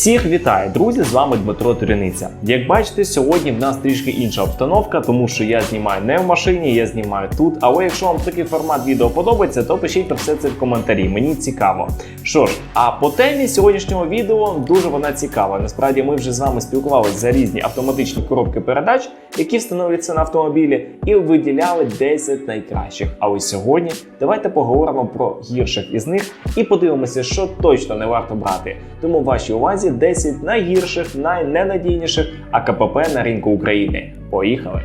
Всіх вітаю, друзі! З вами Дмитро Туряниця. Як бачите, сьогодні в нас трішки інша обстановка, тому що я знімаю не в машині, я знімаю тут. Але якщо вам такий формат відео подобається, то пишіть про все це в коментарі. Мені цікаво. Що ж, а по темі сьогоднішнього відео дуже вона цікава. Насправді ми вже з вами спілкувалися за різні автоматичні коробки передач, які встановлюються на автомобілі, і виділяли 10 найкращих. А ось сьогодні давайте поговоримо про гірших із них і подивимося, що точно не варто брати. Тому вашій увазі 10 найгірших, найненадійніших АКПП на ринку України. Поїхали!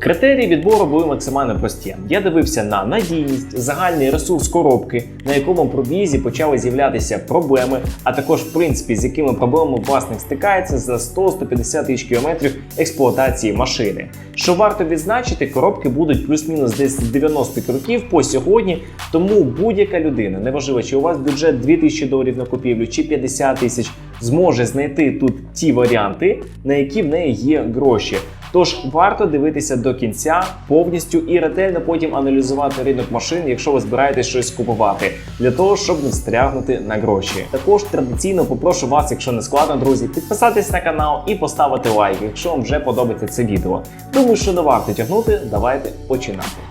Критерії відбору були максимально прості. Я дивився на надійність, загальний ресурс коробки, на якому пробізі почали з'являтися проблеми, а також в принципі з якими проблемами власник стикається за 100-150 тисяч кілометрів експлуатації машини. Що варто відзначити, коробки будуть плюс-мінус десь 90 років по сьогодні. Тому будь-яка людина, неважливо, чи у вас бюджет 2000 доларів на купівлю чи 50 тисяч, зможе знайти тут ті варіанти, на які в неї є гроші. Тож варто дивитися до кінця повністю і ретельно потім аналізувати ринок машин, якщо ви збираєтесь щось купувати, для того, щоб не встрягнути на гроші. Також традиційно попрошу вас, якщо не складно, друзі, підписатись на канал і поставити лайк, якщо вам вже подобається це відео. Думаю, що не варто тягнути. Давайте починати.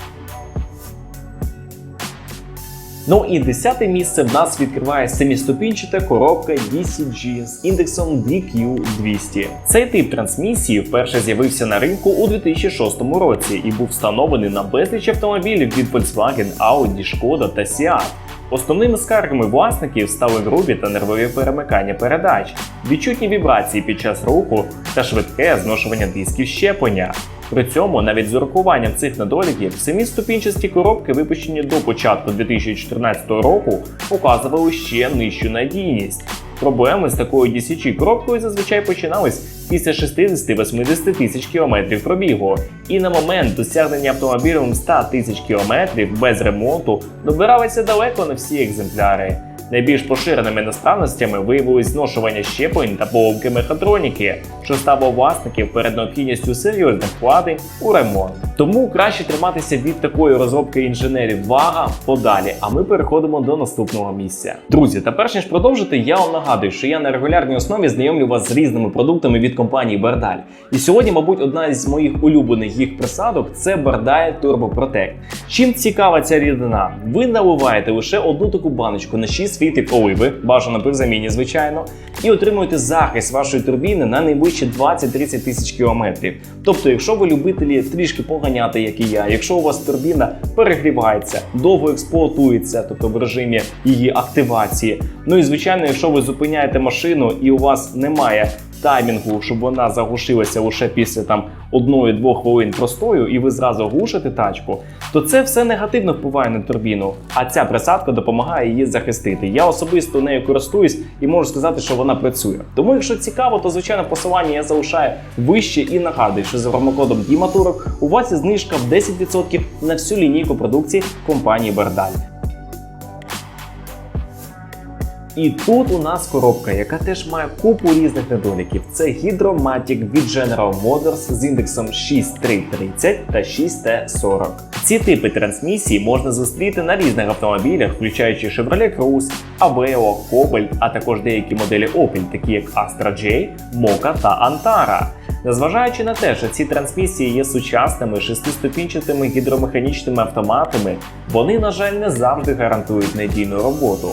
Ну і десяте місце в нас відкриває семіступінчата коробка DCG з індексом DQ200. Цей тип трансмісії вперше з'явився на ринку у 2006 році і був встановлений на безліч автомобілів від Volkswagen, Audi, Шкода та Seat. Основними скаргами власників стали грубі та нервові перемикання передач, відчутні вібрації під час руху та швидке зношування дисків щеплення. При цьому навіть з урахуванням цих недоліків самі ступінчасті коробки, випущені до початку 2014 року, показували ще нижчу надійність. Проблеми з такою DCG коробкою зазвичай починались після 60-80 тисяч кілометрів пробігу, і на момент досягнення автомобілем 100 тисяч кілометрів без ремонту добиралися далеко не всі екземпляри. Найбільш поширеними несправностями виявилось зношування щеплень та поломки мехатроніки, що ставило власників перед необхідністю серйозних вкладень у ремонт. Тому краще триматися від такої розробки інженерів вага подалі. А ми переходимо до наступного місця. Друзі, та перш ніж продовжити, я вам нагадую, що я на регулярній основі знайомлю вас з різними продуктами від компанії Бардаль. І сьогодні, мабуть, одна із моїх улюблених їх присадок це Бардаль Turbo Protect. Чим цікава ця рідина? Ви наливаєте лише одну таку баночку на 6 літрів оливи, бажано при заміні, звичайно, і отримуєте захист вашої турбіни на найближчі 20-30 тисяч кілометрів. Тобто, якщо ви любителі трішки поганяти, як і я, якщо у вас турбіна перегрівається, довго експлуатується, тобто в режимі її активації. Ну і звичайно, якщо ви зупиняєте машину і у вас немає таймінгу, щоб вона заглушилася лише після там одної-двох хвилин простою, і ви зразу глушите тачку, то це все негативно впливає на турбіну. А ця присадка допомагає її захистити. Я особисто нею користуюсь і можу сказати, що вона працює. Тому, якщо цікаво, то звичайно посилання я залишаю вище і нагадую, що за промокодом Діматурок у вас є знижка в 10% на всю лінійку продукції компанії Бардаль. І тут у нас коробка, яка теж має купу різних недоліків. Це Hydromatic від General Motors з індексом 6330 та 6T40. Ці типи трансмісії можна зустріти на різних автомобілях, включаючи Chevrolet Cruze, Aveo, Cobalt, а також деякі моделі Opel, такі як Astra J, Mocha та Antara. Незважаючи на те, що ці трансмісії є сучасними шестиступінчатими гідромеханічними автоматами, вони, на жаль, не завжди гарантують надійну роботу.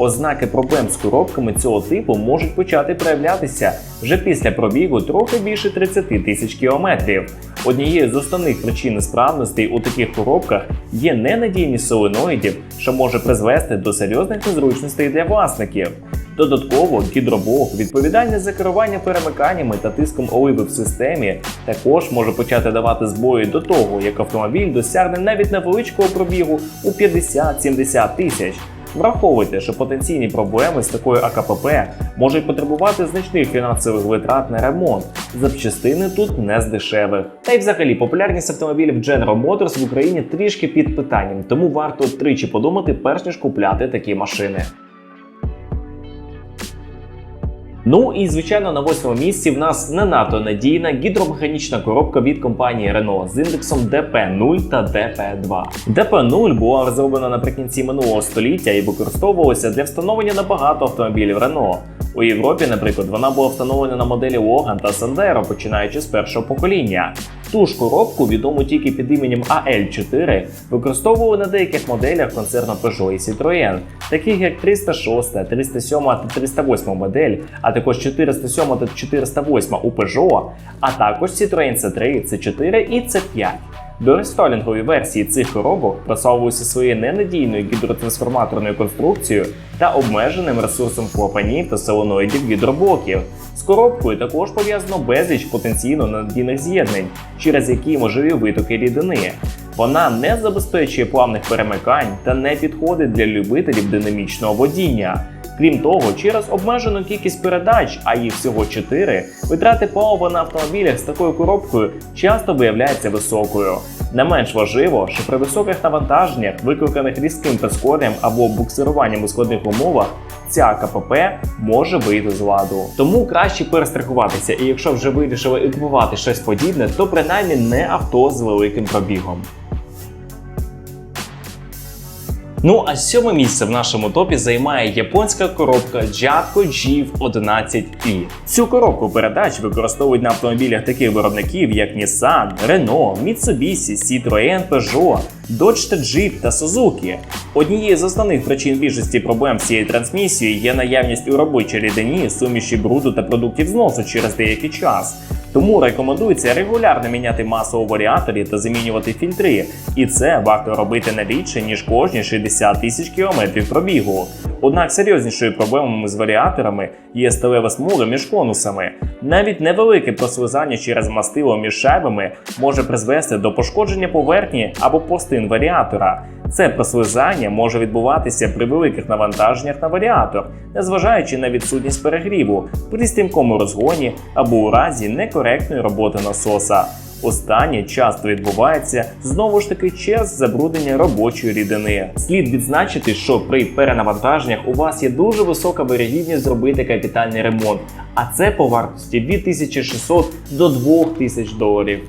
Ознаки проблем з коробками цього типу можуть почати проявлятися вже після пробігу трохи більше 30 тисяч кілометрів. Однією з основних причин несправностей у таких коробках є ненадійність соленоїдів, що може призвести до серйозних незручностей для власників. Додатково гідроблок, відповідальний за керування перемиканнями та тиском оливи в системі, також може почати давати збої до того, як автомобіль досягне навіть невеличкого пробігу у 50-70 тисяч. Враховуйте, що потенційні проблеми з такою АКПП можуть потребувати значних фінансових витрат на ремонт. Запчастини тут не з дешевих. Та й взагалі популярність автомобілів General Motors в Україні трішки під питанням, тому варто тричі подумати, перш ніж купляти такі машини. Ну і звичайно на восьмому місці в нас не надто надійна гідромеханічна коробка від компанії Renault з індексом DP0 та DP2. DP0 була розроблена наприкінці минулого століття і використовувалася для встановлення на багато автомобілів Renault. У Європі, наприклад, вона була встановлена на моделі Logan та Sandero, починаючи з першого покоління. Ту ж коробку, відому тільки під іменем AL4, використовували на деяких моделях концерну Peugeot і Citroën, таких як 306, 307 та 308 модель, а також 407 та 408 у Peugeot, а також Citroën C3, C4 і C5. До рестайлінгової версії цих коробок просовувалися своєю ненадійною гідротрансформаторною конструкцією та обмеженим ресурсом клапанів та солоноїдів гідроблоків. З коробкою також пов'язано безліч потенційно ненадійних з'єднань, через які можливі витоки рідини. Вона не забезпечує плавних перемикань та не підходить для любителів динамічного водіння. Крім того, через обмежену кількість передач, а їх всього 4, витрати палива на автомобілях з такою коробкою часто виявляються високою. Не менш важливо, що при високих навантаженнях, викликаних різким прискоренням або буксируванням у складних умовах, ця КПП може вийти з ладу. Тому краще перестрахуватися, і якщо вже вирішили екіпувати щось подібне, то принаймні не авто з великим пробігом. Ну а сьоме місце в нашому топі займає японська коробка Jatco GF11i. Цю коробку передач використовують на автомобілях таких виробників, як Nissan, Renault, Mitsubishi, Citroën, Peugeot, Dodge Jeep та Suzuki. Однією з основних причин більшості проблем з цією трансмісією є наявність у робочій рідині суміші бруду та продуктів зносу через деякий час. Тому рекомендується регулярно міняти масу у варіаторі та замінювати фільтри. І це варто робити не рідше, ніж кожні 60 тисяч кілометрів пробігу. Однак серйознішою проблемою з варіаторами є сталева смуга між конусами. Навіть невелике прослизання через мастило між шайбами може призвести до пошкодження поверхні або пластин варіатора. Це прослизання може відбуватися при великих навантаженнях на варіатор, незважаючи на відсутність перегріву, при стрімкому розгоні або у разі некоректної роботи насоса. Останнє часто відбувається знову ж таки через забруднення робочої рідини. Слід відзначити, що при перенавантаженнях у вас є дуже висока вирогідність зробити капітальний ремонт, а це по вартості 2600 до 2000 доларів.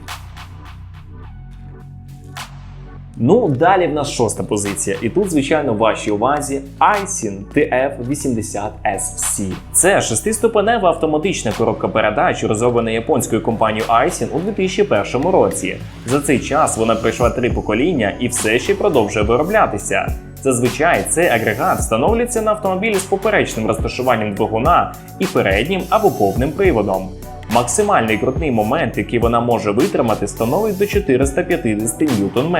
Ну, далі в нас шоста позиція, і тут, звичайно, вашій увазі Aisin TF80SC. Це шестиступенева автоматична коробка передач, розроблена японською компанією Aisin у 2001 році. За цей час вона пройшла три покоління і все ще продовжує вироблятися. Зазвичай цей агрегат встановлюється на автомобілі з поперечним розташуванням двигуна і переднім або повним приводом. Максимальний крутний момент, який вона може витримати, становить до 450 Нм.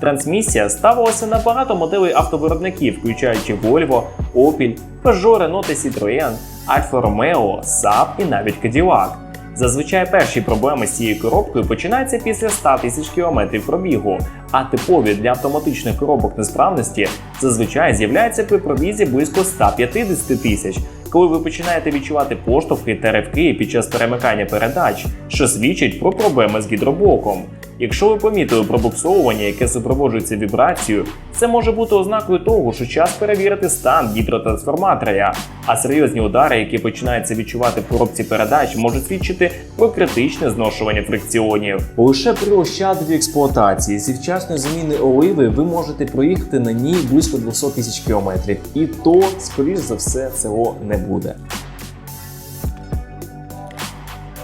Трансмісія ставилася на багато моделей автовиробників, включаючи Volvo, Opel, Peugeot, Renault та Citroën, Alfa Romeo, Saab і навіть Cadillac. Зазвичай перші проблеми з цією коробкою починаються після 100 тисяч кілометрів пробігу, а типові для автоматичних коробок несправності зазвичай з'являються при пробізі близько 150 тисяч, коли ви починаєте відчувати поштовхи та ривки під час перемикання передач, що свідчить про проблеми з гідроблоком. Якщо ви помітили пробуксовування, яке супроводжується вібрацією, це може бути ознакою того, що час перевірити стан гідротрансформатора, а серйозні удари, які починаються відчувати в коробці передач, можуть свідчити про критичне зношування фрикціонів. Лише при ощадливій експлуатації зі вчасної заміни оливи ви можете проїхати на ній близько 200 тисяч кілометрів, і то, скоріш за все, цього не буде.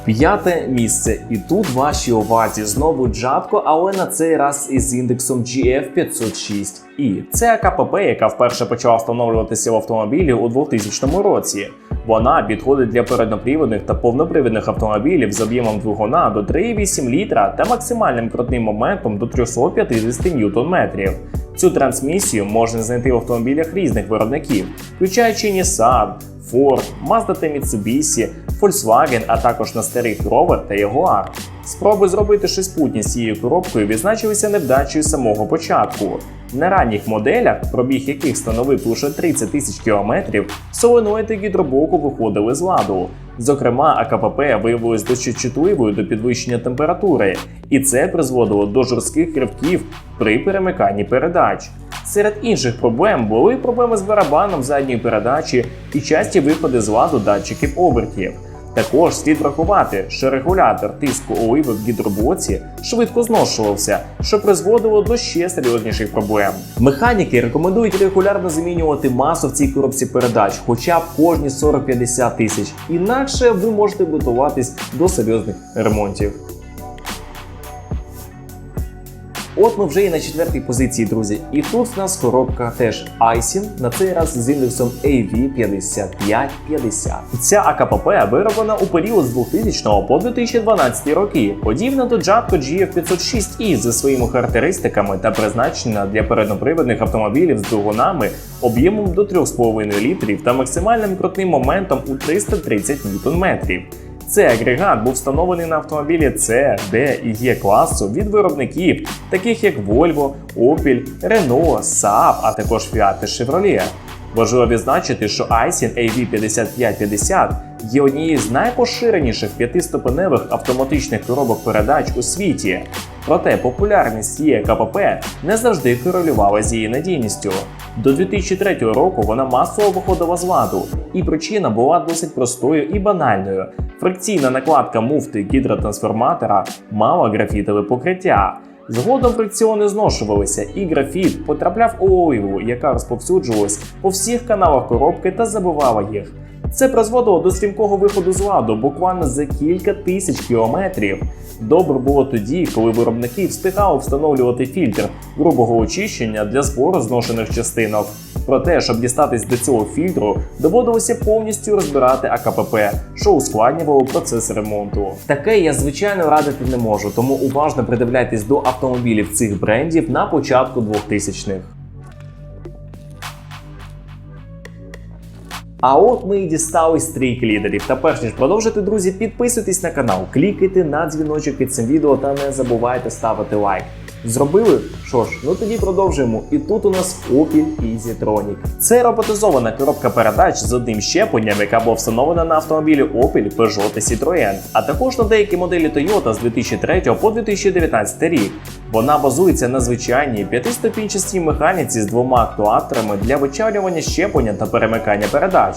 П'яте місце, і тут вашій увазі знову джатко, але на цей раз із індексом GF506. І це КПП, яка вперше почала встановлюватися в автомобілі у 2000 році. Вона підходить для передноприводних та повнопривідних автомобілів з об'ємом двигуна до 3,8 літра та максимальним крутним моментом до 350 ньютон-метрів. Цю трансмісію можна знайти в автомобілях різних виробників, включаючи Nissan, Ford, Mazda та Mitsubishi, Volkswagen, а також на старий Rover та Jaguar. Спроби зробити щось путнє з цією коробкою відзначилися невдачею самого початку. На ранніх моделях, пробіг яких становив лише 30 тисяч кілометрів, соленоїди гідроблоку виходили з ладу. Зокрема, АКПП виявилось досить чутливою до підвищення температури, і це призводило до жорстких ривків при перемиканні передач. Серед інших проблем були проблеми з барабаном задньої передачі і часті виходи з ладу датчиків обертів. Також слід врахувати, що регулятор тиску оливи в гідроблоці швидко зношувався, що призводило до ще серйозніших проблем. Механіки рекомендують регулярно замінювати масу в цій коробці передач, хоча б кожні 40-50 тисяч. Інакше ви можете готуватись до серйозних ремонтів. От ми вже і на четвертій позиції, друзі. І тут в нас коробка теж Aisin, на цей раз з індексом AV5550. Ця АКПП вироблена у період з 2000 по 2012 роки, подібна до Jatco GF506i за своїми характеристиками та призначена для передноприводних автомобілів з двигунами об'ємом до 3,5 літрів та максимальним крутним моментом у 330 Нм. Цей агрегат був встановлений на автомобілі C, D і E класу від виробників, таких як Volvo, Opel, Renault, Saab, а також Fiat та Chevrolet. Важливо відзначити, що Aisin AV5550 є однією з найпоширеніших п'ятиступеневих автоматичних коробок передач у світі. Проте популярність цієї КПП не завжди корелювала з її надійністю. До 2003 року вона масово виходила з ладу, і причина була досить простою і банальною. Фрикційна накладка муфти гідротрансформатора мала графітове покриття. Згодом фрикціони зношувалися, і графіт потрапляв у оливу, яка розповсюджувалась по всіх каналах коробки та забивала їх. Це призводило до стрімкого виходу з ладу буквально за кілька тисяч кілометрів. Добре було тоді, коли виробники встигали встановлювати фільтр грубого очищення для збору зношених частинок. Проте, щоб дістатись до цього фільтру, доводилося повністю розбирати АКПП, що ускладнювало процес ремонту. Таке я звичайно радити не можу, тому уважно придивляйтесь до автомобілів цих брендів на початку 2000-х. А от ми і дістали стрійки лідерів. Та перш ніж продовжити, друзі, підписуйтесь на канал, клікайте на дзвіночок під цим відео та не забувайте ставити лайк. Зробили? Що ж, ну тоді продовжуємо. І тут у нас Opel EasyTronic. Це роботизована коробка передач з одним щепленням, яка була встановлена на автомобілі Opel, Peugeot та Citroën, а також на деякі моделі Toyota з 2003 по 2019 рік. Вона базується на звичайній п'ятиступінчастій механіці з двома актуаторами для вичавлювання щеплення та перемикання передач.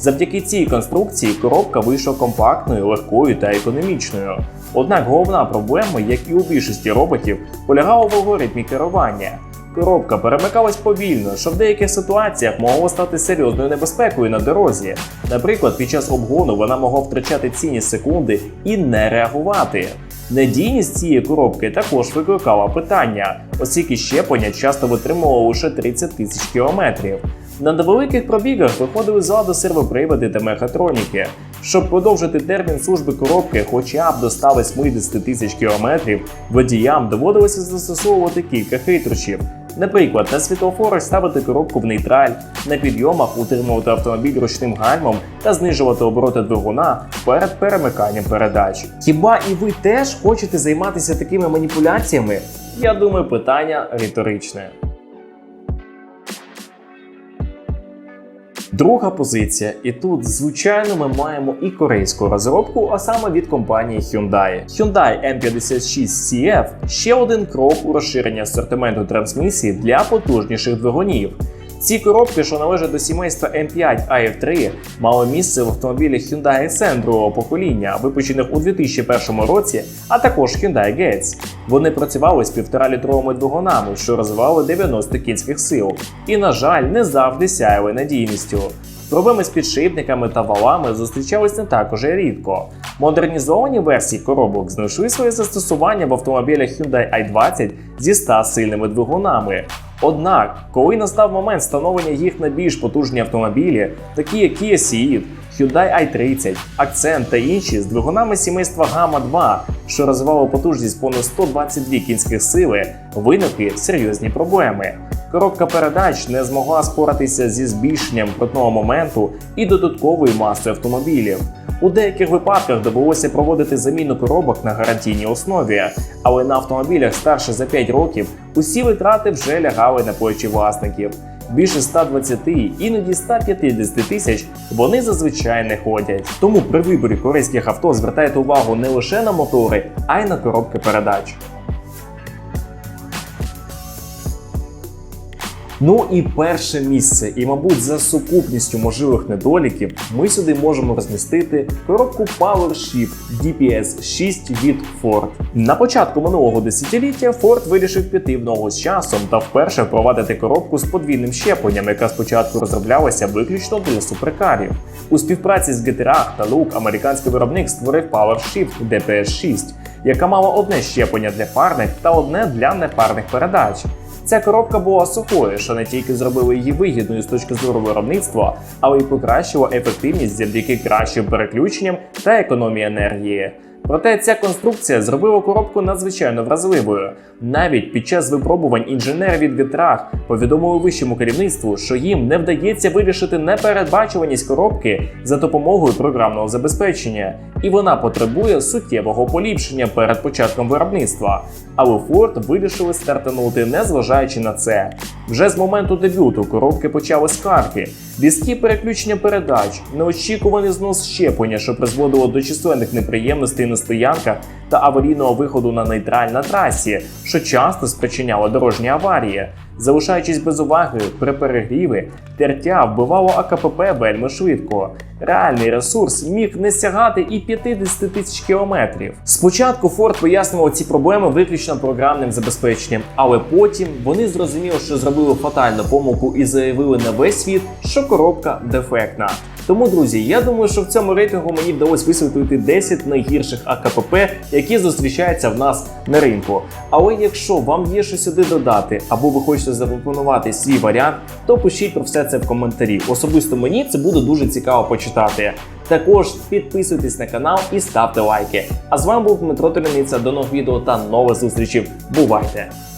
Завдяки цій конструкції коробка вийшла компактною, легкою та економічною. Однак головна проблема, як і у більшості роботів, полягала в алгоритмі керування. Коробка перемикалась повільно, що в деяких ситуаціях могло стати серйозною небезпекою на дорозі. Наприклад, під час обгону вона могла втрачати цінні секунди і не реагувати. Надійність цієї коробки також викликала питання, оскільки щеплення часто витримувало лише 30 тисяч кілометрів. На невеликих пробігах виходили з ладу сервоприводи та мехатроніки. Щоб продовжити термін служби коробки хоча б до 180 тисяч кілометрів, водіям доводилося застосовувати кілька хитрощів. Наприклад, на світлофорах ставити коробку в нейтраль, на підйомах утримувати автомобіль ручним гальмом та знижувати обороти двигуна перед перемиканням передач. Хіба і ви теж хочете займатися такими маніпуляціями? Я думаю, питання риторичне. Друга позиція, і тут, звичайно, ми маємо і корейську розробку, а саме від компанії Hyundai. Hyundai M56CF ще один крок у розширенні асортименту трансмісії для потужніших двигунів. Ці коробки, що належать до сімейства M5 AF3, мали місце в автомобілі Hyundai Accent другого покоління, випущених у 2001 році, а також Hyundai Getz. Вони працювали з 1,5-літровими двигунами, що розвивали 90 кінських сил, і, на жаль, не завжди сяяли надійністю. Проблеми з підшипниками та валами зустрічалися не так рідко. Модернізовані версії коробок знайшли своє застосування в автомобілях Hyundai i20 зі 100 сильними двигунами. Однак, коли настав момент встановлення їх на більш потужні автомобілі, такі як Kia Ceed, Hyundai i30, Accent та інші з двигунами сімейства Gamma 2, що розвивало потужність понад 122 кінських сили, виникли серйозні проблеми. Коробка передач не змогла споратися зі збільшенням крутного моменту і додатковою масою автомобілів. У деяких випадках довелося проводити заміну коробок на гарантійній основі, але на автомобілях старше за 5 років усі витрати вже лягали на плечі власників. Більше 120, іноді 150 тисяч вони зазвичай не ходять. Тому при виборі корейських авто звертайте увагу не лише на мотори, а й на коробки передач. Ну і перше місце, і мабуть, за сукупністю можливих недоліків, ми сюди можемо розмістити коробку PowerShift DPS 6 від Ford. На початку минулого десятиліття Ford вирішив піти в ногу з часом та вперше впровадити коробку з подвійним щепленням, яка спочатку розроблялася виключно для суперкарів. У співпраці з GTR та Look американський виробник створив PowerShift DPS 6, яка мала одне щеплення для парних та одне для непарних передач. Ця коробка була сухою, що не тільки зробило її вигідною з точки зору виробництва, але й покращило ефективність завдяки кращим переключенням та економії енергії. Проте ця конструкція зробила коробку надзвичайно вразливою. Навіть під час випробувань інженери від GTA повідомили вищому керівництву, що їм не вдається вирішити непередбачуваність коробки за допомогою програмного забезпечення, і вона потребує суттєвого поліпшення перед початком виробництва. Але Ford вирішили стартанути, незважаючи на це. Вже з моменту дебюту коробки почали скарги, різкі переключення передач, неочікуваний знос щеплення, що призводило до численних неприємностей на стоянках та аварійного виходу на нейтраль на трасі, що часто спричиняло дорожні аварії. Залишаючись без уваги при перегріві, тертя вбивало АКПП вельми швидко. Реальний ресурс міг не сягати і 50 тисяч кілометрів. Спочатку Ford пояснював ці проблеми виключно програмним забезпеченням, але потім вони зрозуміли, що зробили фатальну помилку і заявили на весь світ, що коробка дефектна. Тому, друзі, я думаю, що в цьому рейтингу мені вдалося висвітлити 10 найгірших АКПП, які зустрічаються в нас на ринку. Але якщо вам є що сюди додати, або ви хочете запропонувати свій варіант, то пишіть про все це в коментарі. Особисто мені це буде дуже цікаво почитати. Також підписуйтесь на канал і ставте лайки. А з вами був Дмитро Терениця. До нових відео та нових зустрічей. Бувайте!